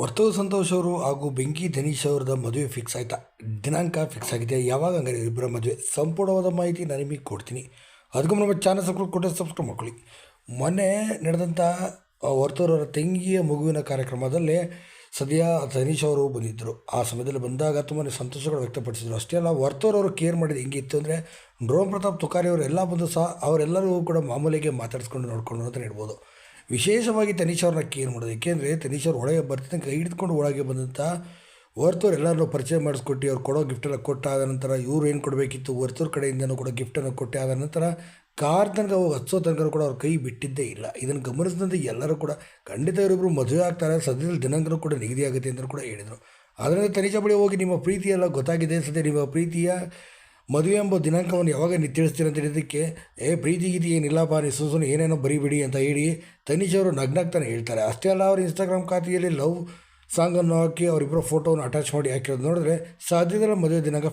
ವರ್ತೂರು ಸಂತೋಷ್ ಅವರು ಹಾಗೂ ಬೆಂಕಿ ಧನೀಶ್ ಅವರದ ಮದುವೆ ಫಿಕ್ಸ್ ಆಯ್ತಾ? ದಿನಾಂಕ ಫಿಕ್ಸ್ ಆಗಿದೆ ಯಾವಾಗ ಹಂಗಾರೆ ಇಬ್ಬರ ಮದುವೆ? ಸಂಪೂರ್ಣವಾದ ಮಾಹಿತಿ ನಾನು ನಿಮಗೆ ಕೊಡ್ತೀನಿ. ಅದಕ್ಕೂ ನಮ್ಮ ಚಾನಲ್ ಸಬ್ಸ್ಕ್ರೈಬ್ ಕೊಟ್ಟರೆ ಸಬ್ಸ್ಕ್ರೈಬ್ ಮಾಡ್ಕೊಳ್ಳಿ. ಮೊನ್ನೆ ನಡೆದಂಥ ವರ್ತೂರವರ ತಂಗಿಯ ಮಗುವಿನ ಕಾರ್ಯಕ್ರಮದಲ್ಲಿ ಸದ್ಯ ಧನೀಶ್ ಅವರು ಬಂದಿದ್ದರು. ಆ ಸಮಯದಲ್ಲಿ ಬಂದಾಗ ತುಂಬಾ ಸಂತೋಷಗಳು ವ್ಯಕ್ತಪಡಿಸಿದರು. ಅಷ್ಟೇ ಅಲ್ಲ ವರ್ತೂರವರು ಕೇರ್ ಮಾಡಿದ ಹೆಂಗಿತ್ತು ಅಂದರೆ ಡ್ರೋಮ್ ಪ್ರತಾಪ್ ತುಕಾರಿ ಅವರು ಎಲ್ಲ ಬಂದು ಸಹ ಅವರೆಲ್ಲರೂ ಕೂಡ ಮಾಮೂಲಿಗೆ ಮಾತಾಡಿಸ್ಕೊಂಡು ನೋಡ್ಕೊಂಡು ಅಂತ ಹೇಳ್ಬೋದು. ವಿಶೇಷವಾಗಿ ತನೀಶ್ ಅವ್ರನ್ನ ಕೇರ್ ಮಾಡೋದು. ಏಕೆಂದರೆ ತನೀಶ್ ಒಳಗೆ ಬರ್ತಿದ್ದ ಕೈ ಹಿಡಿದುಕೊಂಡು ಒಳಗೆ ಬಂದಂಥ ಹೊರ್ತವ್ರು ಎಲ್ಲರೂ ಪರಿಚಯ ಮಾಡಿಸ್ಕೊಟ್ಟು ಅವ್ರು ಕೊಡೋ ಗಿಫ್ಟೆಲ್ಲ ಕೊಟ್ಟ ಆದ ನಂತರ ಇವ್ರು ಏನು ಕೊಡಬೇಕಿತ್ತು ಹೊರ್ತವ್ರ ಕಡೆಯಿಂದನೂ ಕೂಡ ಗಿಫ್ಟನ್ನು ಕೊಟ್ಟೆ ಆದ ನಂತರ ಕಾರ್ ತನಕ ಹೋಗಿ ಹಚ್ಚೋ ತನಕ ಕೂಡ ಅವ್ರ ಕೈ ಬಿಟ್ಟಿದ್ದೇ ಇಲ್ಲ. ಇದನ್ನು ಗಮನಿಸಿದಂತೆ ಎಲ್ಲರೂ ಕೂಡ ಖಂಡಿತ ಇವರಿಬ್ಬರು ಮದುವೆ ಆಗ್ತಾರೆ ಸದ್ಯದಲ್ಲಿ ದಿನಾಂಕನೂ ಕೂಡ ನಿಗದಿ ಆಗುತ್ತೆ ಅಂತ ಕೂಡ ಹೇಳಿದರು. ಅದರಿಂದ ತನಿಷಾ ಬಳಿ ಹೋಗಿ ನಿಮ್ಮ ಪ್ರೀತಿಯೆಲ್ಲ ಗೊತ್ತಾಗಿದೆ ಸದ್ಯ ನಿಮ್ಮ ಪ್ರೀತಿಯ ಮದುವೆ ಎಂಬ ದಿನಾಂಕವನ್ನು ಯಾವಾಗ ನೀವು ತಿಳಿಸ್ತೀರ ಅಂತ ಹೇಳಿದ್ದಕ್ಕೆ, ಏ, ಪ್ರೀತಿ ಗೀತಿ ಏನಿಲ್ಲಪ್ಪ ಬಾರಿ ಸುಮ್ಮನೆ ಏನೇನೋ ಬರಿಬಿಡಿ ಅಂತ ಹೇಳಿ ತನಿಷ್ ಅವರು ನಗ್ನಾಗ್ತಾನೆ ಹೇಳ್ತಾರೆ. ಅಷ್ಟೇ ಅಲ್ಲ, ಅವ್ರ ಇನ್ಸ್ಟಾಗ್ರಾಮ್ ಖಾತೆಯಲ್ಲಿ ಲವ್ ಸಾಂಗನ್ನು ಹಾಕಿ ಅವರಿಬ್ಬರ ಫೋಟೋವನ್ನು ಅಟ್ಯಾಚ್ ಮಾಡಿ ಹಾಕಿರೋದು ನೋಡಿದ್ರೆ ಸಾಧ್ಯದಲ್ಲ ಮದುವೆ ದಿನಾಂಕ